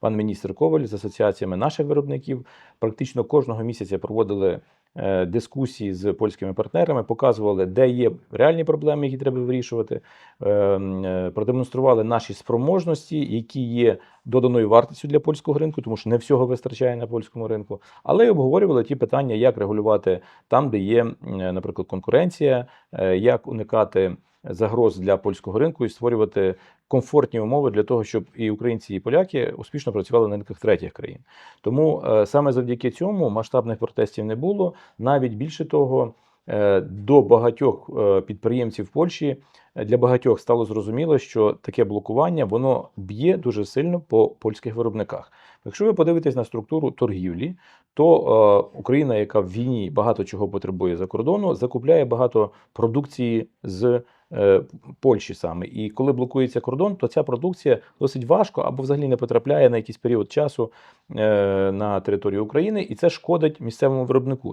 пан міністр Коваль з асоціаціями наших виробників. Практично кожного місяця проводили е, дискусії з польськими партнерами, показували, де є реальні проблеми, які треба вирішувати, е, е, продемонстрували наші спроможності, які є доданою вартістю для польського ринку, тому що не всього вистачає на польському ринку, але й обговорювали ті питання, як регулювати там, де є, наприклад, конкуренція, як уникати загроз для польського ринку і створювати комфортні умови для того, щоб і українці, і поляки успішно працювали на ринках третіх країн. Тому е, саме завдяки цьому масштабних протестів не було. Навіть більше того, до багатьох е, підприємців Польщі е, для багатьох стало зрозуміло, що таке блокування воно б'є дуже сильно по польських виробниках. Якщо ви подивитесь на структуру торгівлі, то е, Україна, яка в війні багато чого потребує за кордону, закупляє багато продукції з е, Польщі саме. І коли блокується кордон, то ця продукція досить важко або взагалі не потрапляє на якийсь період часу е, на територію України, і це шкодить місцевому виробнику.